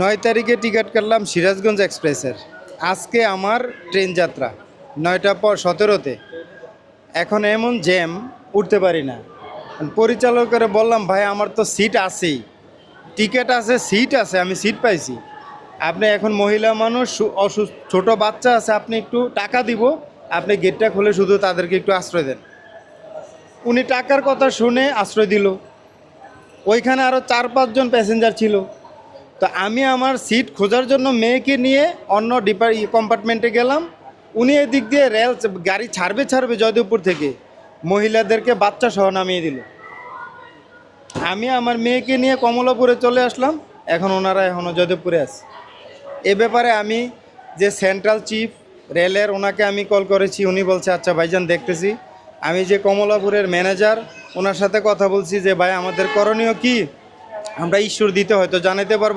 নয় তারিখে টিকিট কাটলাম সিরাজগঞ্জ এক্সপ্রেসের। আজকে আমার ট্রেন যাত্রা, নয়টা পর সতেরোতে। এখন এমন জ্যাম, উঠতে পারি না। পরিচালকের বললাম, ভাই, আমার তো সিট আছেই। টিকিট আছে, সিট আছে, আমি সিট পাইছি। আপনি এখন মহিলা মানুষ, অসুস্থ, ছোট বাচ্চা আছে, আপনি একটু টাকা দিব। আপনি গেটটা খুলে শুধু তাদেরকে একটু আশ্রয় দেন। উনি টাকার কথা শুনে আশ্রয় দিল। ওইখানে আরও চার পাঁচজন প্যাসেঞ্জার ছিল। তো আমি আমার সিট খোঁজার জন্য মেয়েকে নিয়ে অন্য ডিপার কম্পার্টমেন্টে গেলাম। উনি এদিক দিয়ে রেল গাড়ি ছাড়বে ছাড়বে জয়দেবপুর থেকে। মহিলাদেরকে বাচ্চা সহ নামিয়ে দিল। আমি আমার মেয়েকে নিয়ে কমলাপুরে চলে আসলাম। এখন ওনারা এখনও জয়দেবপুরে আছে। এ ব্যাপারে আমি যে সেন্ট্রাল চিফ রেলের ওনাকে আমি কল করেছি, উনি বলছে আচ্ছা ভাইজান, দেখতেছি। আমি যে কমলাপুরের ম্যানেজার ওনার সাথে কথা বলছি যে, ভাই, আমাদের করণীয় কি? আমরা ঈশ্বর দিতে হয়তো জানাতে পারব।